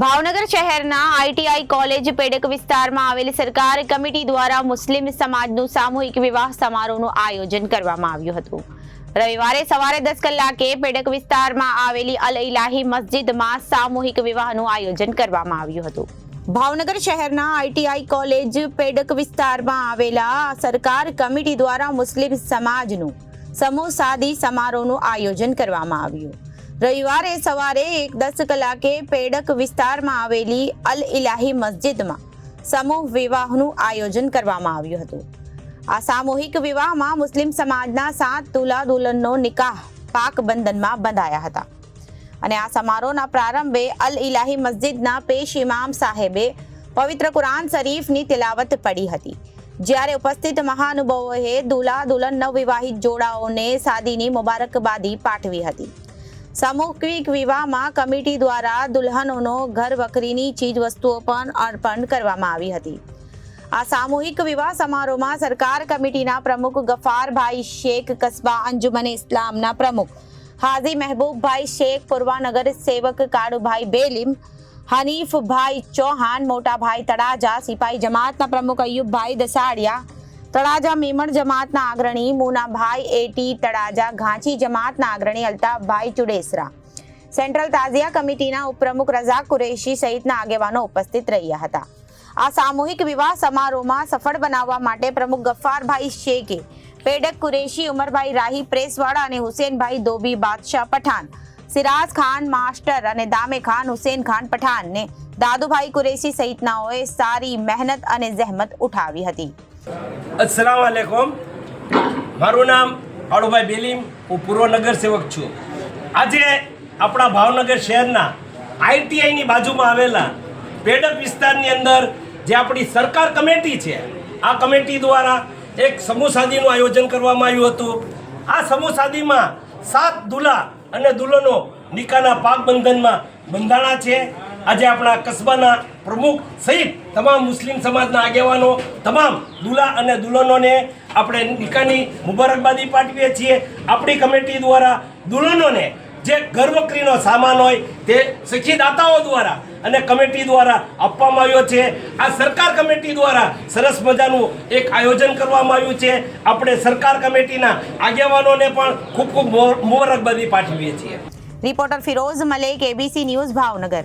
ભાવનગર શહેરના ITI college Pedak વિસ્તારમાં આવેલી સરકાર કમિટી દ્વારા મુસ્લિમ સમાજનું સામૂહિક વિવાહ સમારોહનું આયોજન કરવામાં આવ્યું હતું. રવિવારે સવારે દસ કલાકે પેડક વિસ્તારમાં આવેલી અલ ઇલાહી મસ્જિદમાં સામૂહિક વિવાહનું આયોજન કરવામાં આવ્યું હતું. ભાવનગર શહેરના આઈટીઆઈ કોલેજ પેડક વિસ્તારમાં આવેલા સરકાર કમિટી દ્વારા મુસ્લિમ સમાજનું સમૂહ સાદી સમારોહનું આયોજન કરવામાં આવ્યું. રવિવારે સવારે એક દસ કલાકે પેડક વિસ્તારમાં આવેલી અલ ઇલાહી મસ્જિદમાં સમૂહ વિવાહનું આયોજન કરવામાં આવ્યું હતું. આ સામૂહિક વિવાહમાં મુસ્લિમ સમાજના સાત દુલા દુલ્હનનો નિકાહ પાક બંધનમાં બંધાયા હતા. અને આ સમારોહના પ્રારંભે અલ ઇલાહી મસ્જિદના પેશ ઇમામ સાહેબે પવિત્ર કુરાન શરીફની તિલાવત પડી હતી. જ્યારે ઉપસ્થિત મહાનુભાવોએ દુલા દુલ્હન નવવિવાહિત જોડાઓને સાદીની મુબારકબાદી પાઠવી હતી. સામૂહિક વિવાહમાં કમિટી દ્વારા દુલ્હનોનો ઘર વખરીની ચીજ વસ્તુઓ પણ અર્પણ કરવામાં આવી હતી. આ સામૂહિક વિવાહ સમારોહમાં સરકાર કમિટીના પ્રમુખ ગફારભાઈ શેખ, કસ્બા અંજુમન ઇસ્લામના પ્રમુખ હાજી મહેબૂબભાઈ શેખ, પૂર્વાનગર સેવક કાળુભાઈ બેલીમ, હનીફભાઈ ચૌહાણ, મોટાભાઈ તળાજા, સિપાઈ જમાતના પ્રમુખ અયુબભાઈ દસાડિયા તળાજા મેમણ જમાતના અગ્રણી મુનાભાઈ એટી, તળાજા ઘાંચી જમાતના અગ્રણી અલ્તાફભાઈ ચુડેસરા. સેન્ટ્રલ તાઝિયા કમિટીના ઉપપ્રમુખ રઝાક કુરેશી સહિતના આગેવાનો ઉપસ્થિત રહ્યા હતા. આ સામૂહિક વિવાહ સમારોહમાં સફળ બનાવવા માટે પ્રમુખ ગફ્ફારભાઈ શેખે પેડક કુરેશી, ઉમરભાઈ રાહી પ્રેસવાળા અને હુસેનભાઈ ધોબી બાદશાહ પઠાણ, સિરાજ ખાન માસ્ટર અને દામે ખાન, હુસેન ખાન પઠાણને દાદુભાઈ કુરેશી સહિતનાઓએ સારી મહેનત અને જહેમત ઉઠાવી હતી. અસલામ આલેકુમ મારું નામ કાળુભાઈ બેલીમ. હું પૂર્વ નગર સેવક છું. આજે આપણા ભાવનગર શહેરના આઈટીઆઈની બાજુમાં આવેલા પેડક વિસ્તારની અંદર જે આપણી સરકાર કમિટી છે, આ કમિટી દ્વારા એક સમૂહ સાદીનું આયોજન કરવામાં આવ્યું હતું. આ સમૂહ સાદીમાં સાત દુલ્હા અને દુલ્હનો નિકાના પાક બંધનમાં બંધાણા છે. આજે આપણા કસ્બાના પ્રમુખ સહિત તમામ મુસ્લિમ સમાજના આગેવાનો, તમામ દુલ્હા અને દુલ્હનોને આપણે નિકાની મુબારકબાદી પાઠવીએ છીએ. આપણી કમિટી દ્વારા દુલ્હનોને જે ઘરવકરીનો સામાન હોય તે સખીદાતાઓ દ્વારા અને કમિટી દ્વારા આપવામાં આવ્યો છે. આ સરકાર કમિટી દ્વારા સરસ મજાનું એક આયોજન કરવામાં આવ્યું છે. આપણે સરકાર કમિટીના આગેવાનોને પણ ખૂબ ખૂબ મુબારકબાદી પાઠવીએ છીએ. Reporter Firoz Malek ABC news Bhavnagar.